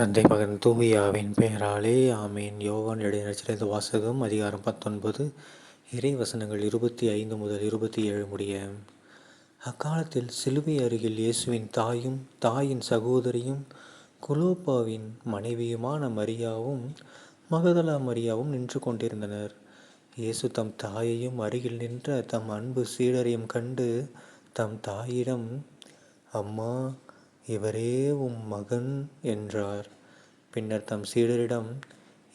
தந்தை மகன் தூவியாவின் பெயராலே ஆமீன். யோவான் இடைநச்சிறந்த வாசகம் அதிகாரம் பத்தொன்பது இறை வசனங்கள் இருபத்தி ஐந்து முதல் இருபத்தி ஏழு முடிய. அக்காலத்தில் சிலுவை அருகில் இயேசுவின் தாயும் தாயின் சகோதரியும் குலோப்பாவின் மனைவியுமான மரியாவும் மகதலா மரியாவும் நின்று கொண்டிருந்தனர். இயேசு தம் தாயையும் அருகில் நின்ற தம் அன்பு சீடரையும் கண்டு தம் தாயிடம் அம்மா இவரே உம் மகன் என்றார். பின்னர் தம் சீடரிடம்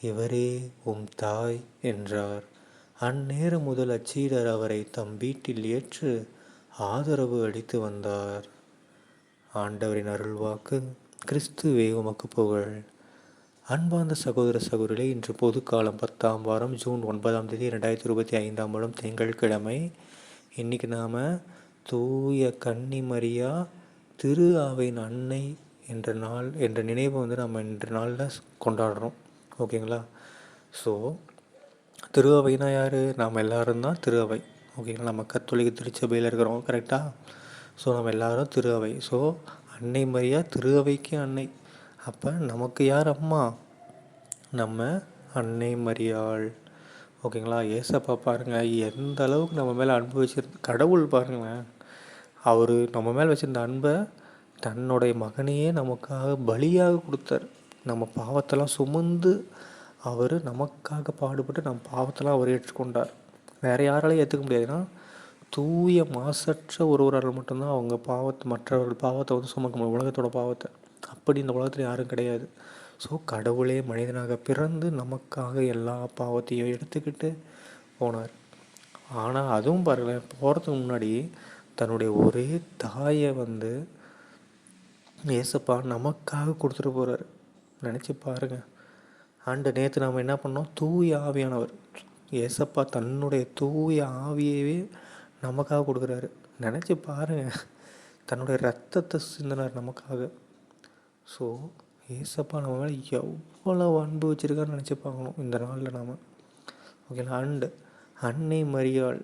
இவரே உம் தாய் என்றார். அந்நேரம் முதல் அச்சீடர் அவரை தம் வீட்டில் ஏற்று ஆதரவு அளித்து வந்தார். ஆண்டவரின் அருள்வாக்கு கிறிஸ்துவே உமக்கு புகழ். அன்பார்ந்த சகோதர சகோதரிகளே இன்று பொதுக்காலம் பத்தாம் வாரம் ஜூன் ஒன்பதாம் தேதி ரெண்டாயிரத்தி இருபத்தி ஐந்தாம் வருடம் திங்கட்கிழமை. இன்றைக்கி நாம் தூய கன்னிமரியா திரு ஆவையின் அன்னை என்ற நாள் என்ற நினைவை வந்து நம்ம இன்று நாளில் கொண்டாடுறோம். ஓகேங்களா? ஸோ திரு அவைனா யார்? நாம் எல்லோரும் தான் திரு அவை ஓகேங்களா? நம்ம கத்தோலிக்க திருச்சபையில் இருக்கிறோம் கரெக்டாக ஸோ நம்ம எல்லோரும் திரு அவை ஸோ அன்னை மரியா திரு அவைக்கு அன்னை. அப்போ நமக்கு யார் அம்மா? நம்ம அன்னை மரியாள். ஓகேங்களா? ஏசப்பா பாருங்கள் எந்த அளவுக்கு நம்ம மேலே அன்பு கடவுள் பாருங்களேன். அவர் நம்ம மேலே வச்சுருந்த அன்பை தன்னுடைய மகனையே நமக்காக பலியாக கொடுத்தார். நம்ம பாவத்தெல்லாம் சுமந்து அவர் நமக்காக பாடுபட்டு நம்ம பாவத்தெல்லாம் அவர் ஏற்றுக்கொண்டார். வேறு யாராலையும் ஏற்றுக்க முடியாதுன்னா தூய மாசற்ற ஒருவரால் மட்டும்தான் அவங்க பாவத்தை மற்றவர்கள் பாவத்தை வந்து சுமக்க முடியும். உலகத்தோட பாவத்தை. அப்படி இந்த உலகத்தில் யாரும் கிடையாது. ஸோ கடவுளே மனிதனாக பிறந்து நமக்காக எல்லா பாவத்தையும் எடுத்துக்கிட்டு போனார். ஆனால் அதுவும் பாருங்களேன் போகிறதுக்கு முன்னாடி தன்னுடைய ஒரே தாயை வந்து ஏசப்பா நமக்காக கொடுத்துட்டு போகிறார் நினச்சி பாருங்கள் ஆண்டு நேற்று நம்ம என்ன பண்ணோம்? தூய ஆவியானவர். ஏசப்பா தன்னுடைய தூய ஆவியவே நமக்காக கொடுக்குறாரு. நினச்சி பாருங்கள் தன்னுடைய ரத்தத்தை சிந்தினார் நமக்காக. ஸோ ஏசப்பா நம்ம மேலே எவ்வளோ அன்பு வச்சுருக்கான்னு நினச்சி பார்க்கணும் இந்த நாளில் நாம். ஓகேங்களா? அண்டு அன்னை மரியாள்.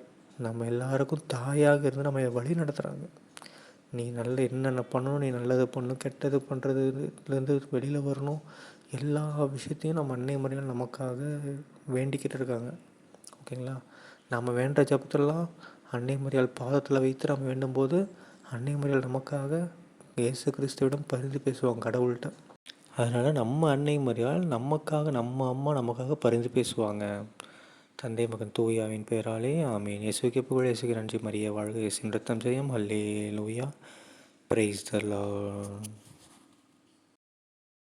நம்ம எல்லாருக்கும் தாயாக இருந்து நம்ம வழி நடத்துகிறாங்க நீ நல்ல என்னென்ன பண்ணணும் நீ நல்லது பண்ணணும் கெட்டது பண்ணுறதுலேருந்து வெளியில் வரணும். எல்லா விஷயத்தையும் நம்ம அன்னை முறையில் நமக்காக வேண்டிக்கிட்டு இருக்காங்க. ஓகேங்களா? நம்ம வேண்ட ஜபத்தெல்லாம் அன்னை மரியாள் பாதத்தில் வைத்து நம்ம வேண்டும்போது அன்னை மரியாள் நமக்காக இயேசு கிறிஸ்துவிடம் பரிந்து பேசுவாங்க கடவுள்கிட்ட. அதனால் நம்ம அன்னை மரியாள் நமக்காக நம்ம அம்மா நமக்காக பரிந்து பேசுவாங்க. தந்தை மகன் தூயாவின் பெயராலே ஆமீன். இயேசுக்கு புகழ் இயேசுக்கு நன்றி. மரிய வாழ்க. இயேசு ரத்தம் செய்யும் அல்லே லூயா பிரைஸ் த